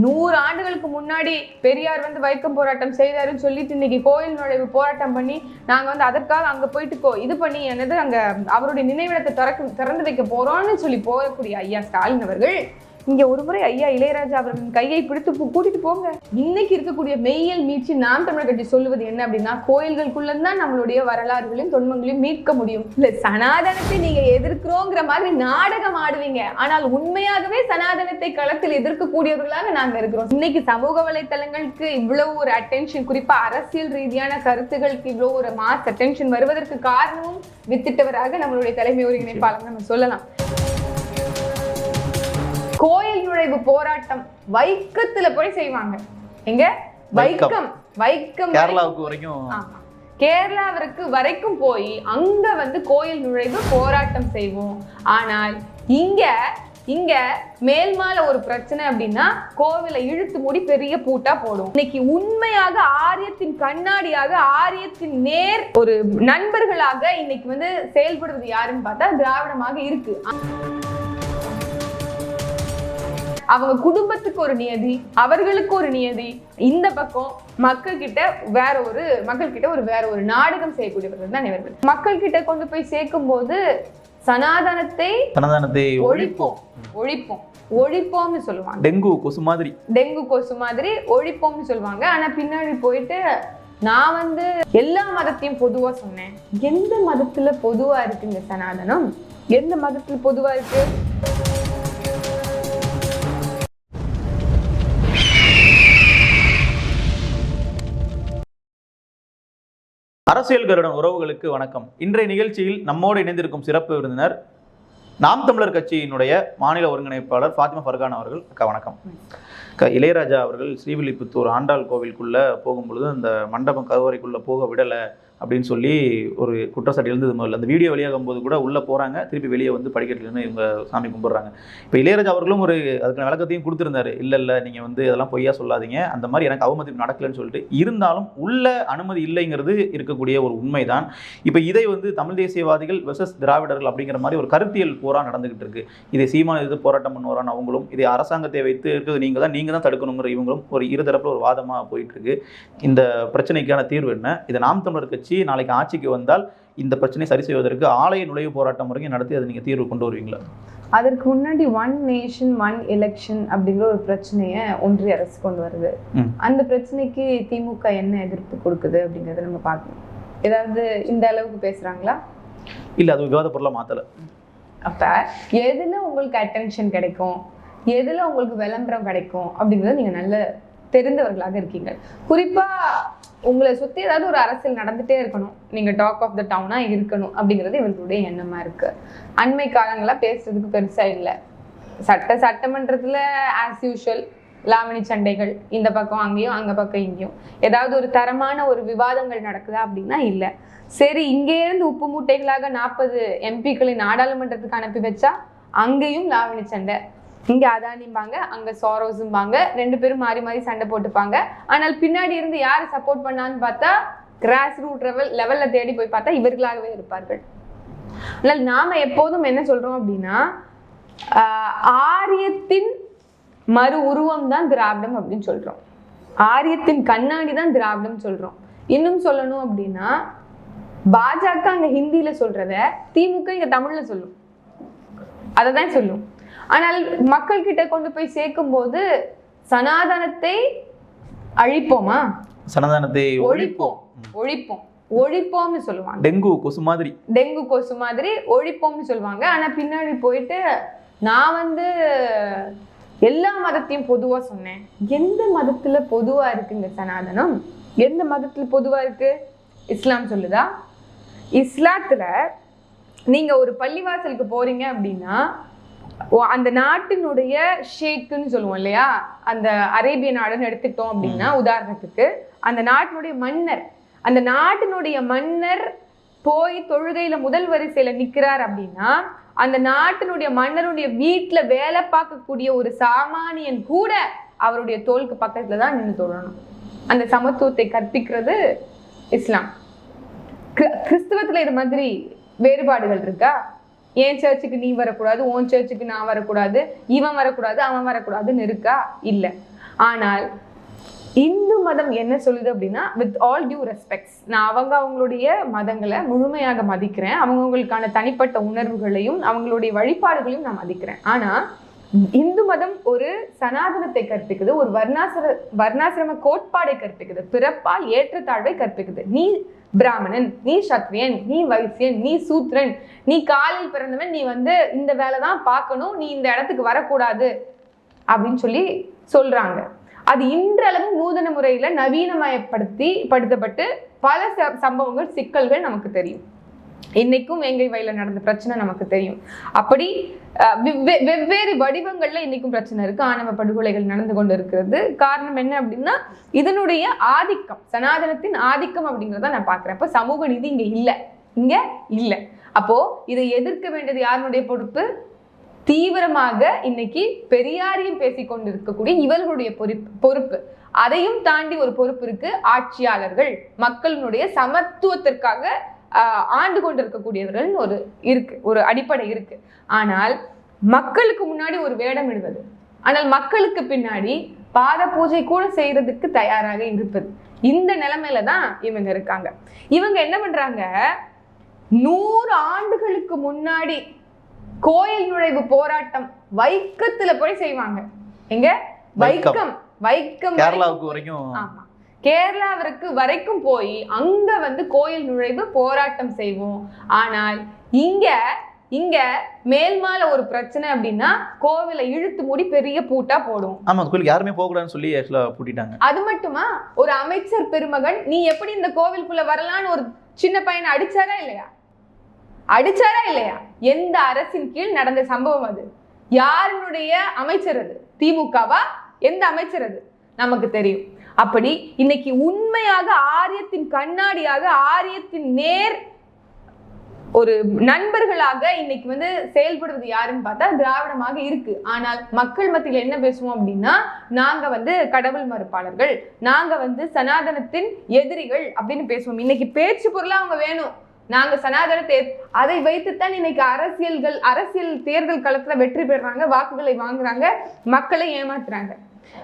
நூறு ஆண்டுகளுக்கு முன்னாடி பெரியார் வந்து வைக்கம் போராட்டம் செய்தாருன்னு சொல்லிட்டு இன்னைக்கு கோயில் நுழைவு போராட்டம் பண்ணி நாங்க வந்து அதற்காக அங்க போயிட்டு கோ இது பண்ணி என்னது அங்க அவருடைய நினைவிடத்தை திறக்க திறந்து வைக்க போறோம்னு சொல்லி போகக்கூடிய ஐயா ஸ்டாலின் அவர்கள் இங்க ஒரு முறை ஐயா இளையராஜா அவர்களின் கையை பிடித்து கூட்டிட்டு போங்க. இன்னைக்கு இருக்கக்கூடிய மெய்யல் மீட்சி நாம் தமிழர் கட்சி சொல்லுவது என்ன அப்படின்னா கோயில்களுக்குள்ள தான் நம்மளுடைய வரலாறுகளையும் தொன்மங்களையும் மீட்க முடியும். இல்ல சனாதனத்தை நீங்க எதிர்க்கிறோங்கிற மாதிரி நாடகம் ஆடுவீங்க. ஆனால் உண்மையாகவே சனாதனத்தை களத்தில் எதிர்க்கக்கூடியவர்களாக நாங்க இருக்கிறோம். இன்னைக்கு சமூக வலைத்தளங்களுக்கு இவ்வளவு ஒரு அட்டென்ஷன் குறிப்பா அரசியல் ரீதியான கருத்துகளுக்கு இவ்வளவு ஒரு மாஸ் அட்டென்ஷன் வருவதற்கு காரணமும் வித்திட்டவராக நம்மளுடைய தலைமை ஒருங்கிணைப்பாளர் நம்ம சொல்லலாம். போராட்டம் வைக்கத்துல போய் செய்வாங்க. எங்க? வைக்கம். வைக்கம். கேரளாவுக்கு வரைக்கும். கேரளாவிற்கு வரைக்கும் போய் அங்க வந்து கோயில் நுழைவு போராட்டம் செய்வோம். ஆனால் இங்க இங்க மேல்மால ஒரு பிரச்சனை அப்படின்னா கோவிலை இழுத்து மூடி பெரிய பூட்டா போடும். இன்னைக்கு உண்மையாக ஆரியத்தின் கண்ணாடியாக ஆரியத்தின் நேர் ஒரு நண்பர்களாக இன்னைக்கு வந்து செயல்படுவது யாருன்னு பார்த்தா திராவிடமாக இருக்கு. அவங்க குடும்பத்துக்கு ஒரு நியதி அவர்களுக்கு ஒரு நியதி இந்த பக்கம் மக்கள் கிட்ட வேற ஒரு மக்கள் கிட்ட ஒரு வேற ஒரு நாடகம் செய்யக்கூடியவர்கள் தான் இவர்கள். மக்கள் கிட்ட கொண்டு போய் சேர்க்கும் போது சனாதனத்தை சனாதனத்தை ஒழிப்போம். ஒழிப்போம். ஒழிப்போம்னு சொல்லுவாங்க. டெங்கு கொசு மாதிரி. டெங்கு கொசு மாதிரி ஒழிப்போம்னு சொல்லுவாங்க. ஆனா பின்னாடி போயிட்டு நான் வந்து எல்லா மதத்தையும் பொதுவா சொன்னேன். எந்த மதத்துல பொதுவா இருக்குங்க சனாதனம்? எந்த மதத்துல பொதுவா இருக்கு? அரசியல் கருடன் உறவுகளுக்கு வணக்கம். இன்றைய நிகழ்ச்சியில் நம்மோடு இணைந்திருக்கும் சிறப்பு விருந்தினர் நாம் தமிழர் கட்சியினுடைய மாநில ஒருங்கிணைப்பாளர் ஃபாத்திமா ஃபர்கான் அவர்கள். அக்கா வணக்கம். அக்கா இளையராஜா அவர்கள் ஸ்ரீவில்லிபுத்தூர் ஆண்டாள் கோவிலுக்குள்ளே போகும்பொழுது அந்த மண்டபம் கருவறைக்குள்ளே போக விடலை. அப்படின்னு சொல்லி ஒரு குற்றச்சாட்டு எழுந்தது முதல்ல. அந்த வீடியோ வெளியாகும் போது கூட உள்ளே போகிறாங்க திருப்பி வெளியே வந்து படிக்கட்டுலன்னு இவங்க சாமி கும்பிட்றாங்க. இப்போ இளையராஜா அவர்களும் ஒரு அதுக்கான விளக்கத்தையும் கொடுத்துருந்தாரு. இல்லை இல்லை நீங்கள் வந்து அதெல்லாம் பொய்யா சொல்லாதீங்க. அந்த மாதிரி எனக்கு அவமதிப்பு நடக்கலைன்னு சொல்லிட்டு இருந்தாலும் உள்ள அனுமதி இல்லைங்கிறது இருக்கக்கூடிய ஒரு உண்மைதான். இப்போ இதை வந்து தமிழ் தேசியவாதிகள் வெர்சஸ் திராவிடர்கள் அப்படிங்கிற மாதிரி ஒரு கருத்தியல் போரா நடந்துகிட்டு இருக்கு. இதை சீமான இது போராட்டம் பண்ணுவாரான் அவங்களும். இதை அரசாங்கத்தை வைத்து இருக்கிறது நீங்கள் தான் நீங்கள் தான் தடுக்கணுங்கிற இவங்களும் ஒரு இருதரப்பில் ஒரு வாதமாக போயிட்டு இருக்கு. இந்த பிரச்சனைக்கான தீர்வு என்ன? இதை நாம் தமிழர் கட்சி நாளைக்கு ஆட்சிக்கு வந்தால் இந்த பிரச்சனையை சரி செய்வதற்கு ஆலய நுழைவு போராட்டம் வரைக்கும் நடத்தி அதை நீங்கள் தீர்வு கொண்டு வருவீங்களா? அதற்கு முன்னாடி ஒன் நேஷன் ஒன் எலெக்ஷன் அப்படிங்கிற ஒரு பிரச்சனையை ஒன்றிய அரசு கொண்டு வருது. அந்த பிரச்சனைக்கு திமுக என்ன எதிர்ப்பு கொடுக்குது அப்படிங்கறத நம்ம பார்க்கணும். ஏதாவது இந்த அளவுக்கு பேசுறாங்களா? இல்லை அது விவாத பொருளாக மாற்றலை அப்ப எதுல உங்களுக்கு அட்டென்ஷன் கிடைக்கும்? எதுல உங்களுக்கு விளம்பரம் கிடைக்கும்? அப்படிங்கறத நீங்க நல்ல தெரிந்தவர்களாக இருக்கீங்க. குறிப்பா உங்களை சுற்றி ஏதாவது ஒரு அரசியல் நடந்துகிட்டே இருக்கணும். நீங்கள் டாக் ஆஃப் த டவுனாக இருக்கணும் அப்படிங்கிறது இவர்களுடைய எண்ணமாக இருக்குது அண்மை காலங்களாக பேசுறதுக்கு பெருசாக இல்லை. சட்ட சட்டமன்றத்தில் ஆஸ் யூஷுவல் லாவணி சண்டைகள் இந்த பக்கம் அங்கேயும் அங்கே பக்கம் இங்கேயும். ஏதாவது ஒரு தரமான ஒரு விவாதங்கள் நடக்குதா அப்படின்னா இல்லை. சரி இங்கேருந்து உப்பு மூட்டைகளாக நாற்பது எம்பிக்களை நாடாளுமன்றத்துக்கு அனுப்பி வச்சா அங்கேயும் லாவணி சண்டை. இங்க அதானிம்பாங்க அங்க சாரோஸும்பாங்க. ரெண்டு பேரும் மாறி மாறி சண்டை போட்டுப்பாங்க. ஆனால் பின்னாடி இருந்து யார் சப்போர்ட் பண்ணான்னு பார்த்தா கிராஸ் ரூட் லெவல் லெவல்ல தேடி போய் பார்த்தா இவர்களாகவே இருப்பார்கள். ஆனால் நாம எப்போதும் என்ன சொல்றோம் அப்படின்னா ஆரியத்தின் மறு உருவம் தான் திராவிடம் அப்படின்னு சொல்றோம். ஆரியத்தின் கண்ணாடி தான் திராவிடம் சொல்றோம். இன்னும் சொல்லணும் அப்படின்னா பாஜக அங்க ஹிந்தியில சொல்றத திமுக இங்க தமிழ்ல சொல்லும். அதை தான் சொல்லும். ஆனால் மக்கள் கிட்ட கொண்டு போய் சேர்க்கும் போது சனாதனத்தை அழிப்போமா? சனாதனத்தை ஒழிப்போம். ஒழிப்போம். ஒழிப்போம்னு சொல்லுவாங்க. டெங்கு கொசு மாதிரி. டெங்கு கொசு மாதிரி ஒழிப்போம்னு சொல்லுவாங்க. ஆனா பின்னாடி போயிட்டு நான் வந்து எல்லா மதத்தையும் பொதுவா சொன்னேன். எந்த மதத்துல பொதுவா இருக்குங்க சனாதனம்? எந்த மதத்துல பொதுவா இருக்கு? இஸ்லாம் சொல்லுதா? இஸ்லாத்துல நீங்க ஒரு பள்ளிவாசலுக்கு போறீங்க அப்படின்னா அந்த நாட்டினுடைய ஷேக்குன்னு சொல்லுவோம் இல்லையா? அந்த அரேபிய நாடுன்னு எடுத்துக்கிட்டோம் அப்படின்னா உதாரணத்துக்கு அந்த நாட்டினுடைய மன்னர் அந்த நாட்டினுடைய மன்னர் போய் தொழுகையில முதல் வரிசையில நிக்கிறார் அப்படின்னா அந்த நாட்டினுடைய மன்னருடைய வீட்டுல வேலை பார்க்கக்கூடிய ஒரு சாமானியன் கூட அவருடைய தோளுக்கு பக்கத்துல தான் நின்று தொழணும். அந்த சமத்துவத்தை கற்பிக்கிறது இஸ்லாம். கிற- கிறிஸ்தவத்துல இது மாதிரி வேறுபாடுகள் இருக்கா? என் சர்ச்சுக்கு நீ வரக்கூடாது உன் சர்ச்சுக்கு நான் வரக்கூடாது இவன் வரக்கூடாது அவன் வரக்கூடாதுன்னு இருக்கா? இல்லை. ஆனால் இந்து மதம் என்ன சொல்லுது அப்படின்னா வித் ஆல் டியூ ரெஸ்பெக்ட்ஸ் நான் அவங்க அவங்களுடைய மதங்களை முழுமையாக மதிக்கிறேன் அவங்கவுங்களுக்கான தனிப்பட்ட உணர்வுகளையும் அவங்களுடைய வழிபாடுகளையும் நான் மதிக்கிறேன். ஆனால் இந்து மதம் ஒரு சனாதனத்தை கற்பிக்குது ஒரு வர்ணாசிர வர்ணாசிரம கோட்பாடை கற்பிக்குது பிறப்பால் ஏற்றத்தாழ்வை கற்பிக்குது. நீ பிராமணன் நீ சத்ரியன் நீ வைசியன் நீ சூத்ரன் நீ காலில் பிறந்தவன் நீ வந்து இந்த வேலை தான் பார்க்கணும் நீ இந்த இடத்துக்கு வரக்கூடாது அப்படின்னு சொல்லி சொல்றாங்க. அது இன்றளவு நூதன முறையில் நவீனமயப்படுத்தி படுத்தப்பட்டு பல ச- சம்பவங்கள் சிக்கல்கள் நமக்கு தெரியும். இன்னைக்கும் வேங்கை வயலில் நடந்த பிரச்சனை நமக்கு தெரியும். அப்படி அஹ், வெவ்வே- வெவ்வேறு வடிவங்கள்ல இன்னைக்கும் பிரச்சனை இருக்கு. ஆணவ படுகொலைகள் நடந்து கொண்டு இருக்கிறது. காரணம் என்ன அப்படின்னா இதனுடைய ஆதிக்கம் சனாதனத்தின் ஆதிக்கம் அப்படிங்கிறத நான் பாக்குறேன் அப்ப சமூக நீதி இங்க இல்ல. இங்க இல்ல. அப்போ இதை எதிர்க்க வேண்டியது யாருடைய பொறுப்பு? தீவிரமாக இன்னைக்கு பெரியாரையும் பேசிக்கொண்டு கொண்டிருக்கக்கூடிய இவர்களுடைய பொறுப்பு பொறுப்பு. அதையும் தாண்டி ஒரு பொறுப்பு இருக்கு. ஆட்சியாளர்கள் மக்களினுடைய சமத்துவத்திற்காக ஆண்டு கொண்டிருக்கக்கூடியவர்கள் ஒரு இருக்கு ஒரு அடிப்படை இருக்கு. ஆனால் மக்களுக்கு முன்னாடி ஒரு வேடம் இடுவது ஆனால் மக்களுக்கு பின்னாடி பாத பூஜை கூட செய்யறதுக்கு தயாராக இருப்பது. இந்த நிலைமையில தான் இவங்க இருக்காங்க. இவங்க என்ன பண்றாங்க? நூறு ஆண்டுகளுக்கு முன்னாடி கோயில் நுழைவு போராட்டம் வைக்கத்துல போய் செய்வாங்க. எங்க? வைக்கம். வைக்கம் கேரளாவுக்கு வரைக்கும் ஆமா. கேரளாவிற்கு வரைக்கும் போய் அங்க வந்து கோயில் நுழைவு போராட்டம் செய்வோம். ஆனால் இங்க இங்க மேல்மால ஒரு பிரச்சனை அப்படின்னா கோவிலை இழுத்து மூடி பெரிய பூட்டா போடும். ஆமா கோயிலுக்கு யாருமே போகக்கூடாதுன்னு சொல்லி ஆக்சுவலா பூட்டிட்டாங்க. அது மட்டுமா? ஒரு அமைச்சர் பெருமகன் நீ எப்படி இந்த கோவிலுக்குள்ள வரலான்னு ஒரு சின்ன பையனை அடிச்சாரா இல்லையா? அடிச்சாரா இல்லையா? எந்த அரசின் கீழ் நடந்த சம்பவம் அது. யாருடைய அமைச்சர் அது? திமுகவா? எந்த அமைச்சர் அது? நமக்கு தெரியும். அப்படி இன்னைக்கு உண்மையாக ஆரியத்தின் கண்ணாடியாக ஆரியத்தின் நேர் ஒரு நண்பர்களாக இன்னைக்கு வந்து செயல்படுவது யாருன்னு பார்த்தா திராவிடமாக இருக்கு. ஆனால் மக்கள் மத்தியில் என்ன பேசுவோம் அப்படின்னா நாங்க வந்து கடவுள் மறுப்பாளர்கள் நாங்க வந்து சனாதனத்தின் எதிரிகள் அப்படின்னு பேசுவோம். இன்னைக்கு பேச்சு பொருளா அவங்க வேணும். நாங்க சனாதனத்தை அதை வைத்துத்தான் இன்னைக்கு அரசியல்கள் அரசியல் தேர்தல் களத்துல வெற்றி பெறுறாங்க வாக்குகளை வாங்குறாங்க மக்களை ஏமாத்துறாங்க.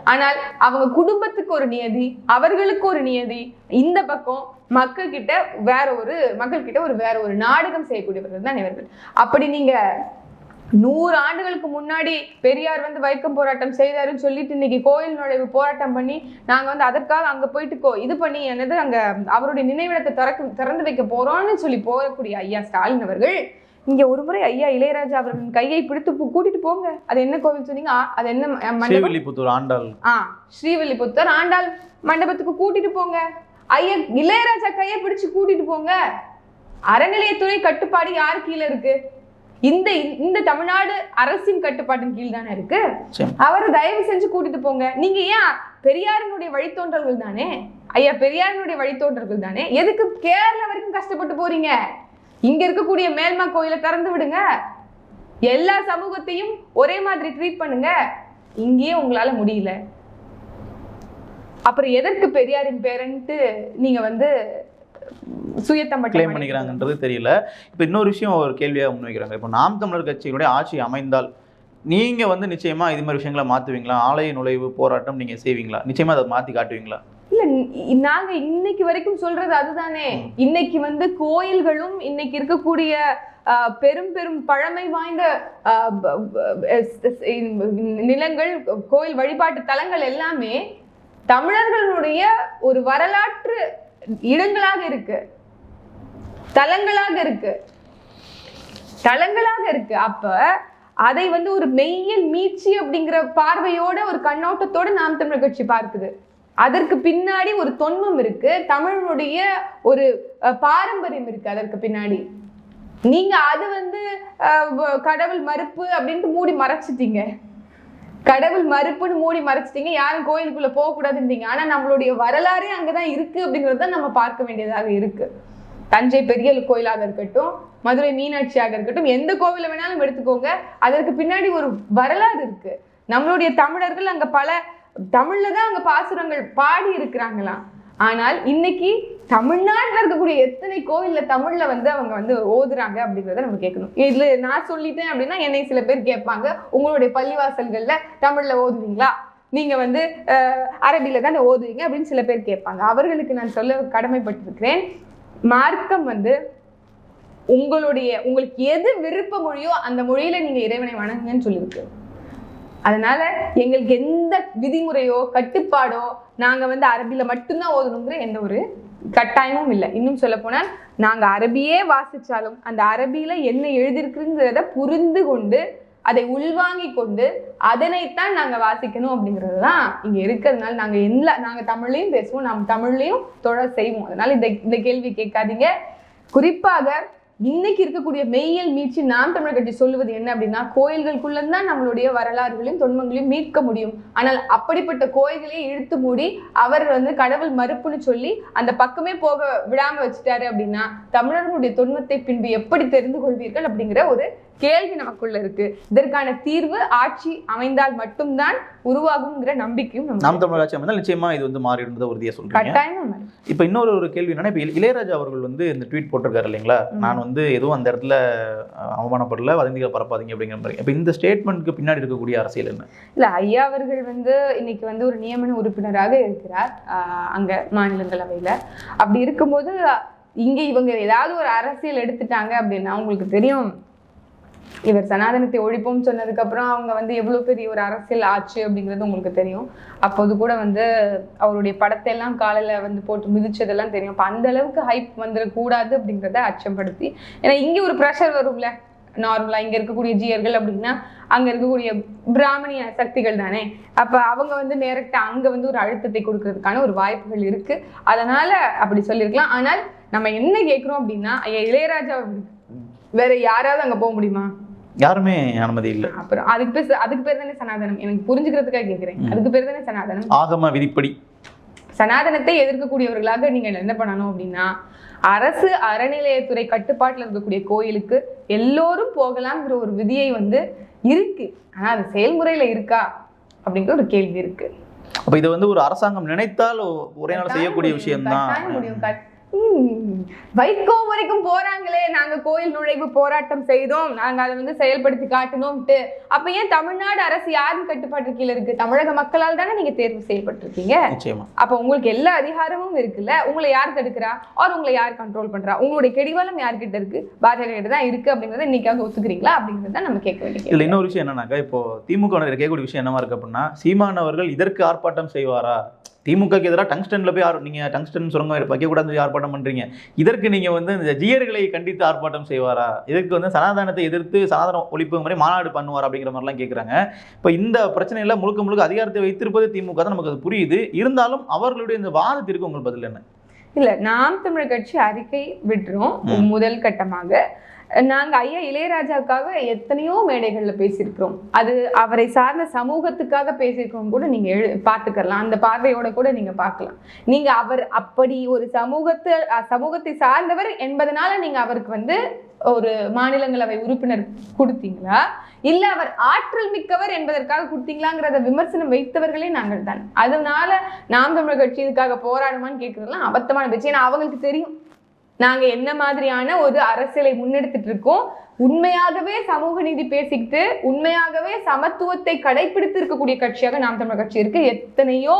ஆனால் அவங்க குடும்பத்துக்கு ஒரு நியதி அவர்களுக்கு ஒரு நியதி இந்த பக்கம் மக்கள் கிட்ட வேற ஒரு மக்கள் கிட்ட ஒரு வேற ஒரு நாடகம் செய்யக்கூடியவர்கள் தான் இவர்கள். அப்படி நீங்க நூறு ஆண்டுகளுக்கு முன்னாடி பெரியார் வந்து வைக்கம் போராட்டம் செய்தாருன்னு சொல்லிட்டு இன்னைக்கு கோயில் நுழைவு போராட்டம் பண்ணி நாங்க வந்து அதற்காக அங்க போயிட்டு கோ இது பண்ணி என்னது அங்க அவருடைய நினைவிடத்தை திறக்க திறந்து வைக்க போறோம்னு சொல்லி போகக்கூடிய ஐயா ஸ்டாலின் அவர்கள் இங்க ஒரு முறை ஐயா இளையராஜா அவர்களின் கையை பிடித்து கூட்டிட்டு போங்க. அது என்ன கோவில் சொன்னீங்க? அது என்ன ஸ்ரீவில்லிபுத்தூர் ஆண்டாள். ஆ ஸ்ரீவில்லிபுத்தூர் ஆண்டாள் மண்டபத்துக்கு கூட்டிட்டு போங்க. ஐயா இளையராஜா கையை பிடிச்சு கூட்டிட்டு போங்க. அறநிலையத்துறை கட்டுப்பாடு யார் கீழ இருக்கு? இந்த இந்த தமிழ்நாடு அரசின் கட்டுப்பாட்டின் கீழ் தானே இருக்கு. அவரை தயவு செஞ்சு கூட்டிட்டு போங்க. நீங்க ஏன் பெரியாரினுடைய வழித்தோன்றல்கள் தானே? ஐயா பெரியாரினுடைய வழித்தோன்றல்கள் தானே? எதுக்கு கேரளா வரைக்கும் கஷ்டப்பட்டு போறீங்க? இங்க இருக்கக்கூடிய மேல்மா கோயிலை திறந்து விடுங்க. எல்லா சமூகத்தையும் ஒரே மாதிரி ட்ரீட் பண்ணுங்க. இங்கேயே உங்களால முடியல. அப்புறம் எதற்கு பெரியாரின் பேரன்ட்டு நீங்க வந்து சுயத்தம் கிளைம் பண்ணிக்கிறாங்கன்றது தெரியல. இப்போ இன்னொரு விஷயம் ஒரு கேள்வியாக முன்வைக்கிறாங்க இப்போ நாம் தமிழர் கட்சியினுடைய ஆட்சி அமைந்தால் நீங்கள் வந்து நிச்சயமாக இது மாதிரி விஷயங்களை மாற்றுவீங்களா ஆலய நுழைவு போராட்டம் நீங்கள் செய்வீங்களா? நிச்சயமா அதை மாற்றி காட்டுவீங்களா? இல்ல நாங்க இன்னைக்கு வரைக்கும் சொல்றது அதுதானே. இன்னைக்கு வந்து கோயில்களும் இன்னைக்கு இருக்கக்கூடிய பெரும் பெரும் பழமை வாய்ந்த நிலங்கள் கோயில் வழிபாட்டு தலங்கள் எல்லாமே தமிழர்களுடைய ஒரு வரலாற்று இடங்களாக இருக்கு. தலங்களாக இருக்கு. தலங்களாக இருக்கு. அப்ப அதை வந்து ஒரு மெய்யல் மீட்சி அப்படிங்கிற பார்வையோட ஒரு கண்ணோட்டத்தோட நாம் தமிழர் கட்சி பார்க்குது. அதற்கு பின்னாடி ஒரு தொன்மம் இருக்கு. தமிழனுடைய ஒரு பாரம்பரியம் இருக்கு அதற்கு பின்னாடி. நீங்க அது வந்து கடவுள் மறுப்பு அப்படின்ட்டு மூடி மறைச்சிட்டீங்க. கடவுள் மறுப்புன்னு மூடி மறைச்சிட்டீங்க. யாரும் கோயிலுக்குள்ள போக கூடாதுன்றீங்க ஆனா நம்மளுடைய வரலாறே அங்கதான் இருக்கு அப்படிங்கறத நம்ம பார்க்க வேண்டியதாக இருக்கு. தஞ்சை பெரிய கோயிலாக இருக்கட்டும் மதுரை மீனாட்சியாக இருக்கட்டும் எந்த கோவிலை வேணாலும் எடுத்துக்கோங்க. அதற்கு பின்னாடி ஒரு வரலாறு இருக்கு. நம்மளுடைய தமிழர்கள் அங்க பல தமிழ்ல தான் அங்க பாசுரங்கள் பாடி இருக்கிறாங்களாம் ஆனால் இன்னைக்கு தமிழ்நாட்டில் இருக்கக்கூடிய எத்தனை கோவில்ல தமிழ்ல வந்து அவங்க வந்து ஓதுறாங்க அப்படிங்கிறத நம்ம கேட்கணும். இதுல நான் சொல்லிட்டேன் அப்படின்னா என்னை சில பேர் கேட்பாங்க உங்களுடைய பள்ளிவாசல்கள்ல தமிழ்ல ஓதுவீங்களா? நீங்க வந்து அஹ், அரபியில தானே ஓதுவீங்க? அப்படின்னு சில பேர் கேட்பாங்க. அவர்களுக்கு நான் சொல்ல கடமைப்பட்டிருக்கிறேன் மார்க்கம் வந்து உங்களுடைய உங்களுக்கு எது விருப்ப மொழியோ அந்த மொழியில நீங்க இறைவனை வணங்குங்கன்னு சொல்லியிருக்கு. அதனால எங்களுக்கு எந்த விதிமுறையோ கட்டுப்பாடோ நாங்கள் வந்து அரபியில் மட்டும்தான் ஓதணுங்கிற எந்த ஒரு கட்டாயமும் இல்லை. இன்னும் சொல்ல போனால் நாங்கள் அரபியே வாசித்தாலும் அந்த அரபியில் என்ன எழுதியிருக்குங்கிறத புரிந்து கொண்டு அதை உள்வாங்கி கொண்டு அதனைத்தான் நாங்கள் வாசிக்கணும் அப்படிங்கிறது தான் இங்கே இருக்கிறதுனால நாங்கள் எல்லா நாங்கள் தமிழ்லையும் பேசுவோம் நாம் தமிழ்லையும் தொடர் செய்வோம். அதனால இந்த இந்த கேள்வி கேட்காதீங்க. குறிப்பாக இன்னைக்கு இருக்கக்கூடிய மெய்யல் மீட்சி நாம் தமிழர் கட்சி சொல்லுவது என்ன அப்படின்னா கோயில்களுக்குள்ள தான் நம்மளுடைய வரலாறுகளையும் தொன்மங்களையும் மீட்க முடியும். ஆனால் அப்படிப்பட்ட கோயில்களை இழுத்து மூடி அவர் வந்து கடவுள் மறுப்புன்னு சொல்லி அந்த பக்கமே போக விடாம வச்சுட்டாரு அப்படின்னா தமிழர்களுடைய தொன்மத்தை பின்பு எப்படி தெரிந்து கொள்வீர்கள் அப்படிங்கிற ஒரு கேள்வி நமக்குள்ள இருக்கு. இதற்கான தீர்வு ஆட்சி அமைந்தால் மட்டும்தான் உருவாகுங்கிற நம்பிக்கையும் நாம் தமிழர் ஆட்சி அமைந்தால் நிச்சயமா இது வந்து மாறிடுறத உறுதியா சொல்றீங்க. கட்டாயமா. இப்போ இன்னொரு ஒரு கேள்வி என்னன்னா இப்போ இளையராஜா அவர்கள் வந்து இந்த ட்வீட் போட்டிருக்காரு இல்லைங்களா. நான் வந்து எதுவும் அந்த இடத்துல அவமானப்படல வதந்திகளை பரப்பாதீங்க அப்படிங்கிற மாதிரி. இப்போ இந்த ஸ்டேட்மெண்ட்க்கு பின்னாடி இருக்கக்கூடிய அரசியல் என்ன? இல்ல ஐயா அவர்கள் வந்து இன்னைக்கு வந்து ஒரு நியமன உறுப்பினராக இருக்கிறார் அங்க மாநிலங்களவையில. அப்படி இருக்கும்போது இங்க இவங்க ஏதாவது ஒரு அரசியல் எடுத்துட்டாங்க அப்படின்னா உங்களுக்கு தெரியும் இவர் சனாதனத்தை ஒழிப்போம்னு சொன்னதுக்கு அப்புறம் அவங்க வந்து எவ்வளவு பெரிய ஒரு அரசியல் ஆச்சு அப்படிங்கிறது உங்களுக்கு தெரியும். அப்போது கூட வந்து அவருடைய படத்தை எல்லாம் காலையில் வந்து போட்டு மிதிச்சதெல்லாம் தெரியும். அப்ப அந்த அளவுக்கு ஹைப் வந்துடக்கூடாது அப்படிங்கிறத அச்சப்படுத்தி. ஏன்னா இங்க ஒரு ப்ரெஷர் வரும்ல. நார்மலா இங்க இருக்கக்கூடிய ஜியர்கள் அப்படின்னா அங்க இருக்கக்கூடிய பிராமணிய சக்திகள் தானே. அப்ப அவங்க வந்து நேரக்டாக அங்க வந்து ஒரு அழுத்தத்தை கொடுக்கறதுக்கான ஒரு வாய்ப்புகள் இருக்கு. அதனால அப்படி சொல்லியிருக்கலாம். ஆனால் நம்ம என்ன கேட்கிறோம் அப்படின்னா ஐயா இளையராஜா வேற யாராவது அங்க போக முடியுமா? யாருமே அனுமதி இல்லை. அப்புறம் அதுக்கு பேர் அதுக்கு பேர் தானே சனாதனம். எனக்கு புரிஞ்சுக்கிறதுக்காக கேக்குறேன். ம். அதுக்கு பேர் தானே சனாதனம். ஆகம விதிப்படி. சனாதனத்தை எதிர்க்கக்கூடியவர்களாக நீங்கள் என்ன பண்ணணும் அப்படின்னா அரசு அறநிலையத்துறை கட்டுப்பாட்டில் இருக்கக்கூடிய கோயிலுக்கு எல்லோரும் போகலாம்ங்கிற ஒரு விதியை வந்து இருக்கு. ஆனா அது செயல்முறையில இருக்கா? அப்படிங்கிற ஒரு கேள்வி இருக்கு. அப்போ இது வந்து ஒரு அரசாங்கம் நினைத்தால் ஒரே நாள் செய்யக்கூடிய விஷயம் முடியும். வைகோ வரைக்கும் போறாங்களே. நாங்க கோயில் நுழைவு போராட்டம் செய்தோம். நாங்க அதை வந்து செயல்படுத்தி காட்டணும்ட்டு அப்ப ஏன் தமிழ்நாடு அரசு யாரின் கட்டுப்பாட்டு கீழ இருக்கு? தமிழக மக்களால் தானே நீங்க தேர்வு செய்யப்பட்டிருக்கீங்க? அப்ப உங்களுக்கு எல்லா அதிகாரமும் இருக்குல்ல? உங்களை யார் தடுக்கிறா? ஆர் உங்களை யார் கண்ட்ரோல் பண்றா? உங்களுடைய கெடிவாளம் யார்கிட்ட இருக்கு? பாஜக கிட்ட தான் இருக்கு அப்படிங்கறத இன்னைக்காவது ஒத்துக்கிறீங்களா? அப்படிங்கறத நம்ம கேட்க வேண்டிய. இதுல இன்னொரு விஷயம் என்னன்னாக்கா இப்போ திமுக கேட்கக்கூடிய விஷயம் என்னவா இருக்கு அப்படின்னா சீமான் அவர்கள் இதற்கு ஆர்ப்பாட்டம் செய்வாரா? திமுகக்கு எதிராக டங்ஸ்டன்ல போய் ஆர்- நீங்க டங்ஸ்டன் சுரங்கம் வைக்கக்கூடாது ஆர்ப்பாட்டம் பண்றீங்க. இதற்கு நீங்க வந்து இந்த ஜியர்களை கண்டித்து ஆர்ப்பாட்டம் செய்வாரா? இதற்கு வந்து சனாதனத்தை எதிர்த்து சனாதன ஒழிப்பு மாதிரி மாநாடு பண்ணுவார் அப்படிங்கிற மாதிரிலாம் கேட்குறாங்க இப்போ இந்த பிரச்சனையில முழுக்க முழுக்க அதிகாரத்தை வைத்திருப்பது திமுக தான் நமக்கு அது புரியுது. இருந்தாலும் அவர்களுடைய இந்த வாதத்திற்கு உங்கள் பதில் என்ன? இல்ல நாம் தமிழர் கட்சி அறிக்கை விட்டுரும். முதல் கட்டமாக. நாங்கள் ஐயா இளையராஜாவுக்காக எத்தனையோ மேடைகளில் பேசியிருக்கிறோம். அது அவரை சார்ந்த சமூகத்துக்காக பேசியிருக்கோம் கூட நீங்கள் எழு பார்த்துக்கலாம். அந்த பார்வையோட கூட நீங்கள் பார்க்கலாம். நீங்கள் அவர் அப்படி ஒரு சமூகத்தை சமூகத்தை சார்ந்தவர் என்பதனால நீங்கள் அவருக்கு வந்து ஒரு மாநிலங்களவை உறுப்பினர் கொடுத்தீங்களா? இல்ல அவர் ஆற்றல் மிக்கவர் என்பதற்காக கொடுத்தீங்களாங்கிறத விமர்சனம் வைத்தவர்களே நாங்கள் தான் அதனால நாம் தமிழர் கட்சி இதுக்காக போராடுமான்னு கேட்கறதுலாம் அபத்தமான பேச்சு ஏன்னா அவங்களுக்கு தெரியும். நாங்க என்ன மாதிரியான ஒரு அரசியலை முன்னெடுத்துட்டு இருக்கோம்? உண்மையாகவே சமூக நீதி பேசிக்கிட்டு உண்மையாகவே சமத்துவத்தை கடைபிடித்து இருக்கக்கூடிய கட்சியாக நாம் தமிழர் கட்சி இருக்கு. எத்தனையோ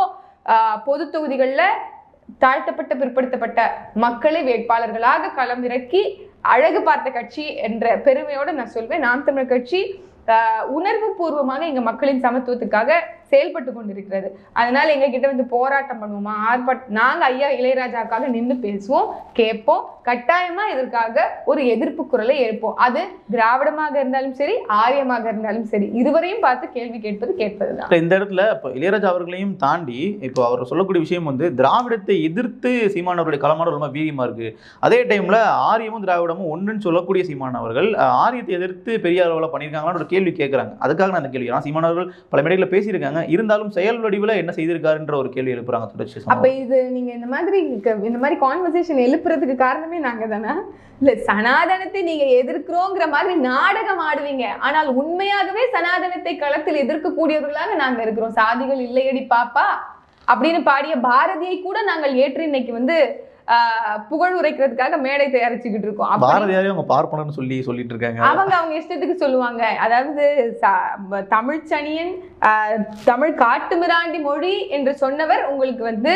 பொது தொகுதிகளில் தாழ்த்தப்பட்ட பிற்படுத்தப்பட்ட மக்களை வேட்பாளர்களாக களம் இறக்கி அழகு பார்த்த கட்சி என்ற பெருமையோடு நான் சொல்வேன். நாம் தமிழர் கட்சி உணர்வு பூர்வமாக எங்க மக்களின் சமத்துவத்துக்காக செயல்பட்டு கொண்டிருக்கிறது. அதனால எங்க கிட்ட வந்து போராட்டம் பண்ணுவோமா? ஆர்ப்பாட் நாங்க ஐயா இளையராஜாக்காக நின்று பேசுவோம் கேட்போம் கட்டாயமா இதற்காக ஒரு எதிர்ப்பு குரலை எழுப்போம். அது திராவிடமாக இருந்தாலும் சரி ஆரியமாக இருந்தாலும் சரி இருவரையும் பார்த்து கேள்வி கேட்பது கேட்பதுதான். இல்ல, இந்த இடத்துல இப்போ இளையராஜா அவர்களையும் தாண்டி இப்போ அவர் சொல்லக்கூடிய விஷயம் வந்து திராவிடத்தை எதிர்த்து சீமான் அவருடைய களமாட ரொம்ப வீரியமா இருக்கு. அதே டைம்ல ஆரியமும் திராவிடமும் ஒன்றுன்னு சொல்லக்கூடிய சீமான் அவர்கள் ஆரியத்தை எதிர்த்து பெரிய அளவில் பண்ணியிருக்காங்களான்னு ஒரு கேள்வி கேட்குறாங்க அதுக்காக நான் அந்த கேள்வி ஆனால் சீமான் அவர்கள் பல மேடைகளில் பேசியிருக்காங்க. இருந்தாலும் செயல் வடிவில் என்ன செய்திருக்காருன்ற ஒரு கேள்வி எழுப்புறாங்க தொடர்ச்சி அப்ப இது நீங்க இந்த மாதிரி இந்த மாதிரி கான்வர்சேஷன் எழுப்புறதுக்கு காரணமே நாங்க தானே? இல்ல சனாதனத்தை நீங்க எதிர்க்கிறோங்கிற மாதிரி நாடகம் ஆடுவீங்க. ஆனால் உண்மையாகவே சனாதனத்தை களத்தில் எதிர்க்கக்கூடியவர்களாக நாங்க இருக்கிறோம். சாதிகள் இல்லையடி பாப்பா. அப்படின்னு பாடிய பாரதியை கூட நாங்கள் ஏற்று இன்னைக்கு வந்து புகழ் உரைக்கிறதுக்காக மேடை தயாரிச்சுக்கிட்டு இருக்கோம். அப்படி பாரதியாரே அவங்க பார்ப்பனர்னு சொல்லி சொல்லிட்டு இருக்காங்க. அவங்க அவங்க இஷ்டத்துக்கு சொல்லுவாங்க. அதாவது தமிழ்ச்சனியன் தமிழ் காட்டுமிராண்டி மொழி என்று சொன்னவர் உங்களுக்கு வந்து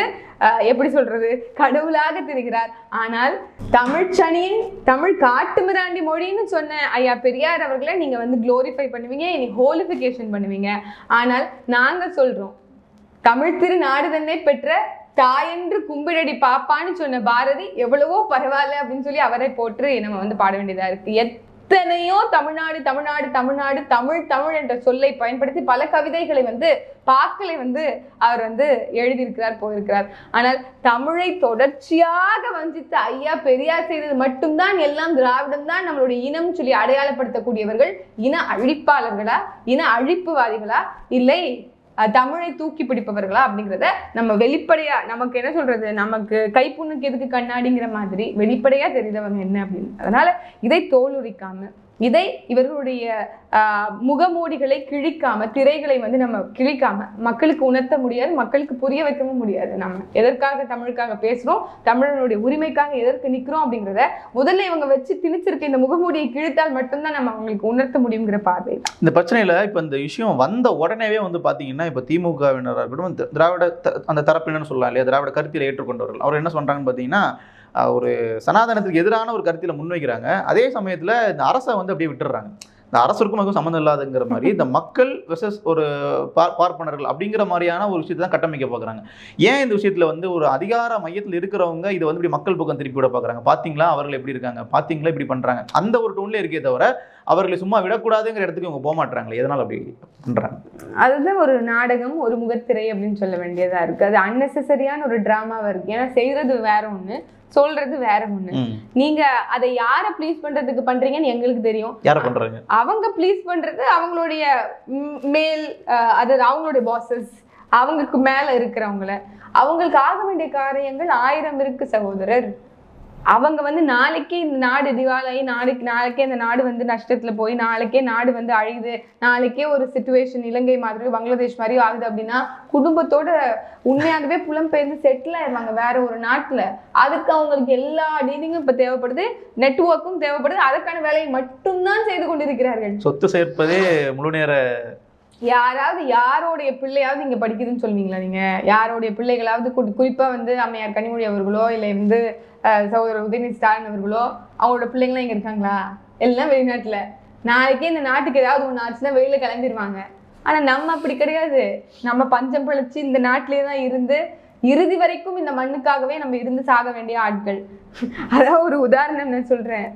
எப்படி சொல்றது கடவுளாக தெரிகிறார். ஆனால் தமிழ்ச்சனியன் தமிழ் காட்டுமிராண்டி மொழின்னு சொன்ன ஐயா பெரியார் அவர்களை நீங்க வந்து குளோரிஃபை பண்ணுவீங்க இனி ஹோலிஃபிகேஷன் பண்ணுவீங்க. ஆனால் நாங்க சொல்றோம் தமிழ் திரு நாடு தன்னை பெற்ற தாயென்று கும்பிடடி பாப்பான்னு சொன்ன பாரதி எவ்வளவோ பரவாயில்ல அப்படின்னு சொல்லி அவரை போட்டு நம்ம வந்து பாட வேண்டியதா இருக்கு. எத்தனையோ தமிழ்நாடு தமிழ்நாடு தமிழ்நாடு தமிழ் தமிழ் என்ற சொல்லை பயன்படுத்தி பல கவிதைகளை வந்து பாக்களை வந்து அவர் வந்து எழுதியிருக்கிறார் போயிருக்கிறார். ஆனால் தமிழை தொடர்ச்சியாக வஞ்சித்த ஐயா பெரியார் செய்தது மட்டும்தான் எல்லாம் திராவிடம் தான் நம்மளுடைய இனம் சொல்லி அடையாளப்படுத்தக்கூடியவர்கள் இன அழிப்பாளர்களா இன அழிப்புவாதிகளா? இல்லை தமிழை தூக்கி பிடிப்பவர்களா அப்படிங்கிறத நம்ம வெளிப்படையா நமக்கு என்ன சொல்றது? நமக்கு கைப்புண்ணுக்கு எதுக்கு கண்ணாடிங்கிற மாதிரி வெளிப்படையா தெரிந்தவங்க என்ன அப்படின்னு. அதனால இதை தோலுரிக்காம இதை இவர்களுடைய முகமூடிகளை கிழிக்காம திரைகளை வந்து நம்ம கிழிக்காம மக்களுக்கு உணர்த்த முடியாது மக்களுக்கு புரிய வைக்கவும் முடியாது. நம்ம எதற்காக தமிழுக்காக பேசுறோம் தமிழனுடைய உரிமைக்காக எதற்கு நிக்கிறோம் அப்படிங்கிறத முதல்ல இவங்க வச்சு திணிச்சிருக்க இந்த முகமூடியை கிழித்தால் மட்டும்தான் நம்ம அவங்களுக்கு உணர்த்த முடியுங்கிற பார்வை. இந்த பிரச்சனையில இப்ப இந்த விஷயம் வந்த உடனேவே வந்து பாத்தீங்கன்னா இப்ப திமுகவினராக இருக்கட்டும் திராவிட த- அந்த தரப்பினர்னு சொல்லலாம் இல்லையா திராவிட கருத்தியலை ஏற்றுக்கொண்டவர்கள் அவர் என்ன சொல்றாங்கன்னு பாத்தீங்கன்னா ஒரு சனாதனத்துக்கு எதிரான ஒரு கருத்தில் முன்வைக்கிறாங்க. அதே சமயத்தில் இந்த அரசை வந்து அப்படியே விட்டுறாங்க இந்த அரசருக்கும் அதுக்கும் சம்மந்தம் இல்லாதுங்கிற மாதிரி இந்த மக்கள் விசஸ் ஒரு பார் பார்ப்பனர்கள் அப்படிங்கிற மாதிரியான ஒரு விஷயத்தை தான் கட்டமைக்க பார்க்குறாங்க ஏன் இந்த விஷயத்தில் வந்து ஒரு அதிகார மையத்தில் இருக்கிறவங்க இதை வந்து இப்படி மக்கள் பக்கம் திருப்பி விட பார்க்குறாங்க பார்த்தீங்களா அவர்கள் எப்படி இருக்காங்க? பார்த்தீங்களா இப்படி பண்ணுறாங்க அந்த ஒரு டோன்ல இருக்கே தவிர அவர்களை சும்மா விடக்கூடாதுங்கிற இடத்துக்கு இவங்க போக மாட்டாங்களே எதனால அப்படி பண்ணுறாங்க அதுதான் ஒரு நாடகம் ஒரு முகத்திரை அப்படின்னு சொல்ல வேண்டியதாக இருக்குது அது அன்னெசரியான ஒரு ட்ராமாவாக இருக்குது ஏன்னா செய்கிறது வேற ஒன்று சொல்றது வேற ஒண்ணு. நீங்க அதை யார ப்ளீஸ் பண்றதுக்கு பண்றீங்கன்னு எங்களுக்கு தெரியும். யாரை பண்றாங்க? அவங்க ப்ளீஸ் பண்றது அவங்களுடைய மேல் அதாவது அவங்களுடைய பாசஸ் அவங்களுக்கு மேல இருக்கிறவங்கள. அவங்களுக்கு ஆக வேண்டிய காரியங்கள் ஆயிரம் இருக்கு சகோதரர். அவங்க வந்து நாளைக்கே இந்த நாடு திவாலாகி நாளைக்கு நாளைக்கே இந்த நாடு வந்து நஷ்டத்துல போய் நாளைக்கே நாடு வந்து அழியுது நாளைக்கே ஒரு சுச்சுவேஷன் இலங்கை மாதிரி பங்களாதேஷ் மாதிரி ஆகுது அப்படின்னா குடும்பத்தோட உண்மையாகவே புலம்பெயர்ந்து செட்டில் ஆயிடுவாங்க வேற ஒரு நாட்டுல. அதுக்கு அவங்களுக்கு எல்லா டீலிங்கும் இப்ப தேவைப்படுது நெட்ஒர்க்கும் தேவைப்படுது அதற்கான வேலையை மட்டும்தான் செய்து கொண்டிருக்கிறார்கள். சொத்து சேர்ப்பதே முழு நேர யாராவது யாரோடைய பிள்ளையாவது இங்க படிக்குதுன்னு சொல்லுவீங்களா நீங்க? யாரோடைய பிள்ளைகளாவது குறி- குறிப்பா வந்து அம்மையார் கனிமொழி அவர்களோ இல்லை வந்து அஹ், சகோதரர் உதயநிதி ஸ்டாலின் அவர்களோ அவங்களோட பிள்ளைங்களாம் இங்க இருக்காங்களா? எல்லாம் வெளிநாட்டுல. நாளைக்கே இந்த நாட்டுக்கு ஏதாவது ஒண்ணு ஆச்சுன்னா வெளியில கிளம்பிடுவாங்க ஆனா நம்ம அப்படி கிடையாது. நம்ம பஞ்சம் பிழைச்சு இந்த நாட்டிலே தான் இருந்து இறுதி வரைக்கும் இந்த மண்ணுக்காகவே நம்ம இருந்து சாக வேண்டிய ஆட்கள். அதான் ஒரு உதாரணம் நான் சொல்றேன்.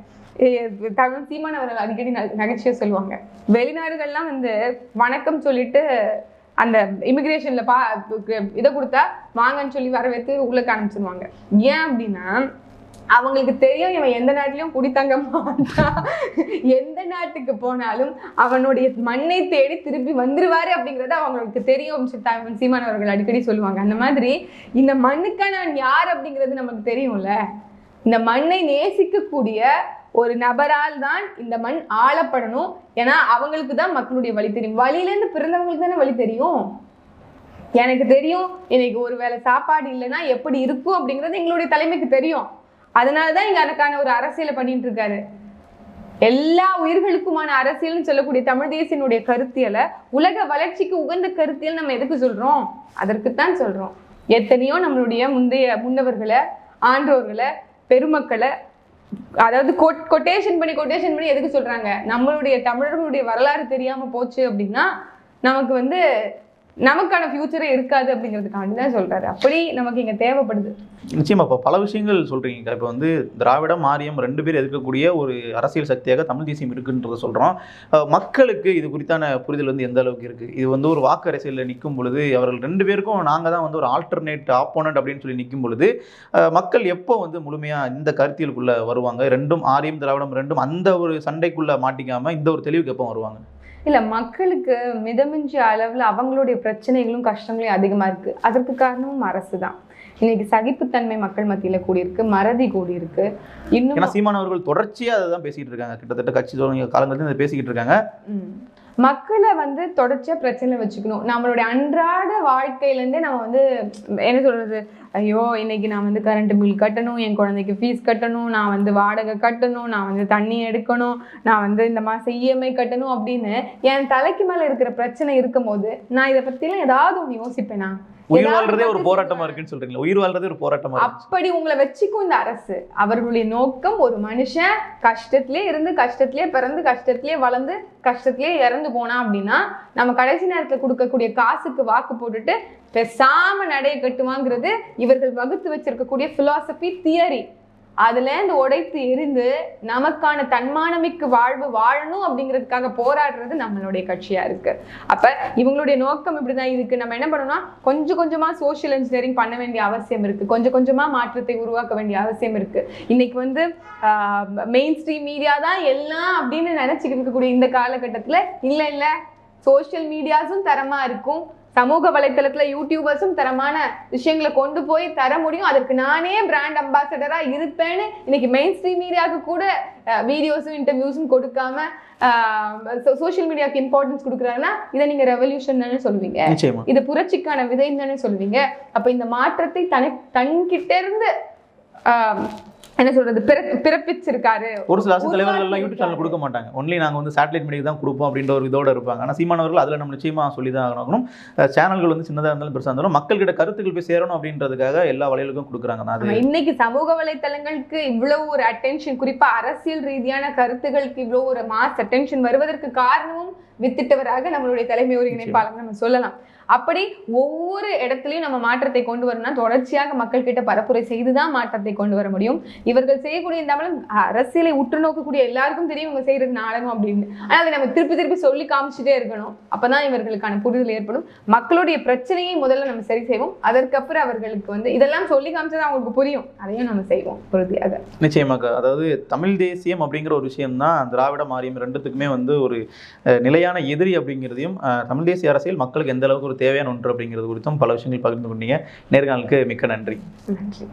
தமிழ் சீமான் அவர்கள் அடிக்கடி ந- சொல்லுவாங்க. வெளிநாடுகள்லாம் வந்து வணக்கம் சொல்லிட்டு அந்த இமிகிரேஷன்ல பா இதை கொடுத்தா வாங்கன்னு சொல்லி வரவேற்று உள்ள அனுப்பிச்சிருவாங்க. ஏன் அப்படின்னா அவங்களுக்கு தெரியும் இவன் எந்த நாட்டிலையும் குடித்தங்க மாட்டான் எந்த நாட்டுக்கு போனாலும் அவனுடைய மண்ணை தேடி திருப்பி வந்துருவாரு அப்படிங்கறது அவங்களுக்கு தெரியும் சீமான் அவர்கள் அடிக்கடி சொல்லுவாங்க. அந்த மாதிரி இந்த மண்ணுக்கான யார் அப்படிங்கிறது நமக்கு தெரியும்ல. இந்த மண்ணை நேசிக்கக்கூடிய ஒரு நபரால் தான் இந்த மண் ஆளப்படணும். ஏன்னா அவங்களுக்கு தான் மக்களுடைய வழி தெரியும். வழியிலேருந்து பிறந்தவங்களுக்கு தானே வழி தெரியும்? எனக்கு தெரியும். இன்னைக்கு ஒரு வேளை சாப்பாடு இல்லைன்னா எப்படி இருக்கும் அப்படிங்கிறது எங்களுடைய தலைமைக்கு தெரியும். அதனால தான் இங்கே அதுக்கான ஒரு அரசியலை பண்ணிட்டு இருக்காரு. எல்லா உயிர்களுக்குமான அரசியல்னு சொல்லக்கூடிய தமிழ் தேசியனுடைய கருத்தியலை உலக வளர்ச்சிக்கு உகந்த கருத்தியல் நம்ம எதுக்கு சொல்றோம்? அதற்குத்தான் சொல்றோம். எத்தனையோ நம்மளுடைய முந்தைய முன்னவர்களை ஆன்றோர்களை பெருமக்களை அதாவது கொட்டேஷன் பண்ணி கொட்டேஷன் பண்ணி எதுக்கு சொல்றாங்க? நம்மளுடைய தமிழர்களுடைய வரலாறு தெரியாம போச்சு அப்படின்னா நமக்கு வந்து நமக்கான ஃபியூச்சரே இருக்காது அப்படிங்கிறதுக்காண்டி தான் சொல்கிறாரு அப்படி நமக்கு இங்கே தேவைப்படுது. நிச்சயமாக இப்போ பல விஷயங்கள் சொல்கிறீங்க இப்போ வந்து திராவிடம் ஆரியம் ரெண்டு பேர் எதிர்க்கக்கூடிய ஒரு அரசியல் சக்தியாக தமிழ் தேசியம் இருக்குன்றதை சொல்கிறோம் மக்களுக்கு இது குறித்தான புரிதல் வந்து எந்த அளவுக்கு இருக்குது இது வந்து ஒரு வாக்கு அரசியலில் நிற்கும் பொழுது அவர்கள் ரெண்டு பேருக்கும் நாங்கள் தான் வந்து ஒரு ஆல்டர்னேட் ஆப்போனண்ட் அப்படின்னு சொல்லி நிற்கும் பொழுது மக்கள் எப்போ வந்து முழுமையாக இந்த கருத்தியலுக்குள்ளே வருவாங்க? ரெண்டும் ஆரியம் திராவிடம் ரெண்டும் அந்த ஒரு சண்டைக்குள்ளே மாட்டிக்காமல் இந்த ஒரு தெளிவுக்கு எப்போ வருவாங்க? இல்ல மக்களுக்கு மிதமிஞ்சிய அளவுல அவங்களுடைய பிரச்சனைகளும் கஷ்டங்களும் அதிகமா இருக்கு. அதற்கு காரணமும் அரசு தான் இன்னைக்கு சகிப்புத்தன்மை மக்கள் மத்தியில கூடியிருக்கு மறதி கூடியிருக்கு. இன்னும் ஏன்னா சீமான் அவர்கள் தொடர்ச்சியா அதை தான் பேசிட்டு இருக்காங்க. கிட்டத்தட்ட கட்சி தொடங்கிய காலங்கள்ல இருந்து இதை பேசிக்கிட்டு இருக்காங்க. மக்களை வந்து தொடர்ச்சியா பிரச்சனை வச்சுக்கணும். நம்மளுடைய அன்றாட வாழ்க்கையிலேருந்தே நம்ம வந்து என்ன சொல்றது ஐயோ இன்னைக்கு நான் வந்து கரண்ட் பில் கட்டணும் என் குழந்தைக்கு ஃபீஸ் கட்டணும் நான் வந்து வாடகை கட்டணும் நான் வந்து தண்ணி எடுக்கணும் நான் வந்து இந்த மாதம் இஎம்ஐ கட்டணும் அப்படின்னு என் தலைக்கு மேலே இருக்கிற பிரச்சனை இருக்கும்போது நான் இதை பற்றிலாம் ஏதாவது ஒன்று யோசிப்பேனா? உயிர் வாழ்றதே ஒரு போராட்டமா இருக்குன்னு சொல்றீங்களா உயிர் வாழ்றதே ஒரு போராட்டமா அப்படி உங்களை வச்சுக்கும் இந்த அரசு. அவர்களுடைய நோக்கம் ஒரு மனுஷன் கஷ்டத்திலே இருந்து கஷ்டத்திலே பிறந்து கஷ்டத்திலே வளர்ந்து கஷ்டத்திலே இறந்து போனா அப்படின்னா நம்ம கடைசி நேரத்துல கொடுக்கக்கூடிய காசுக்கு வாக்கு போட்டுட்டு பேசாம நடைய கட்டுவாங்கிறது இவர்கள் வகுத்து வச்சிருக்கக்கூடிய பிலாசபி தியரி அதுலேருந்து உடைத்து எரிந்து நமக்கான தன்மானமிக்கு வாழ்வு வாழணும் அப்படிங்கிறதுக்காக போராடுறது நம்மளுடைய கட்சியா இருக்கு. அப்ப இவங்களுடைய நோக்கம் இப்படிதான் இருக்கு. நம்ம என்ன பண்ணணும்னா கொஞ்சம் கொஞ்சமா சோஷியல் இன்ஜினியரிங் பண்ண வேண்டிய அவசியம் இருக்கு. கொஞ்சம் கொஞ்சமா மாற்றத்தை உருவாக்க வேண்டிய அவசியம் இருக்கு. இன்னைக்கு வந்து மெயின் ஸ்ட்ரீம் மீடியா தான் எல்லாம் அப்படின்னு நினைச்சுக்கிட்டு இருக்கக்கூடிய இந்த காலகட்டத்துல இல்ல இல்ல சோஷியல் மீடியாஸும் தரமா இருக்கும். சமூக வலைத்தளத்துல யூடியூபர்ஸும் தரமான விஷயங்களை கொண்டு போய் தர முடியும். அதற்கு நானே பிராண்ட் அம்பாசடரா இருப்பேன்னு இன்னைக்கு மெயின் ஸ்ட்ரீம் மீடியாவுக்கு கூட வீடியோஸும் இன்டர்வியூஸும் கொடுக்காம சோஷியல் மீடியாவுக்கு இம்பார்ட்டன்ஸ் கொடுக்குறாங்கன்னா இதை நீங்க ரெவல்யூஷன் தானே சொல்லுவீங்க. நிச்சயமா. இது புரட்சிக்கான விதைன்னு தானே சொல்லுவீங்க. அப்ப இந்த மாற்றத்தை தனி தன்கிட்ட இருந்து என்ன சொல்றது பிற- பிறப்பிச்சிருக்காரு. ஒரு சில அரசு தலைவர்கள் எல்லாம் யூடியூப் சேனல் கொடுக்க மாட்டாங்க. ஒன்லி நாங்க வந்து சேட்டலைட் மீடியா தான் கொடுப்போம் அப்படின்ற ஒரு இதோட இருப்பாங்க. ஆனா சீமானவர்கள் அதுல நம்ம நிச்சயமா சொல்லி தான் ஆகணும் சேனல்கள் வந்து சின்னதா இருந்தாலும் பெருசா இருந்தாலும் மக்கள்கிட்ட கருத்துக்கள் போய் சேரணும் அப்படின்றதுக்காக எல்லா வழிகளுக்கும் கொடுக்குறாங்க. இன்னைக்கு சமூக வலைத்தளங்களுக்கு இவ்வளவு ஒரு அட்டென்ஷன் குறிப்பா அரசியல் ரீதியான கருத்துகளுக்கு இவ்வளவு ஒரு மாஸ் அட்டென்ஷன் வருவதற்கு காரணமும் வித்திட்டவராக நம்மளுடைய தலைமை ஒருங்கிணைப்பாளர் நம்ம சொல்லலாம். அப்படி ஒவ்வொரு இடத்துலையும் நம்ம மாற்றத்தை கொண்டு வரணும்னா தொடர்ச்சியாக மக்கள் கிட்ட பரப்புரை செய்துதான் மாற்றத்தை கொண்டு வர முடியும். இவர்கள் செய்யக்கூடிய இந்த அமலம் அரசியலை உற்று நோக்கக்கூடிய எல்லாருக்கும் தெரியும் இவங்க செய்யறது நாடகம் அப்படின்னு. ஆனால் அதை நம்ம திருப்பி திருப்பி சொல்லி காமிச்சிட்டே இருக்கணும். அப்பதான் இவர்களுக்கான புரிதல் ஏற்படும். மக்களுடைய பிரச்சனையை முதல்ல நம்ம சரி செய்வோம். அதற்கப்புறம் அவர்களுக்கு வந்து இதெல்லாம் சொல்லி காமிச்சா அவங்களுக்கு புரியும். அதையும் நம்ம செய்வோம் உறுதியாக நிச்சயமாக. அதாவது தமிழ் தேசியம் அப்படிங்கிற ஒரு விஷயம் தான் திராவிட மாரியம் ரெண்டுத்துக்குமே வந்து ஒரு நிலையான எதிரி அப்படிங்கிறதையும் தமிழ் தேசிய அரசியல் மக்களுக்கு எந்த அளவுக்கு ஒரு தேவையான ஒன்று அப்படிங்கிறது குறித்தும் பல விஷயங்கள் பகிர்ந்து கொண்டீங்க. நேர்காணலுக்கு மிக்க நன்றி. நன்றி.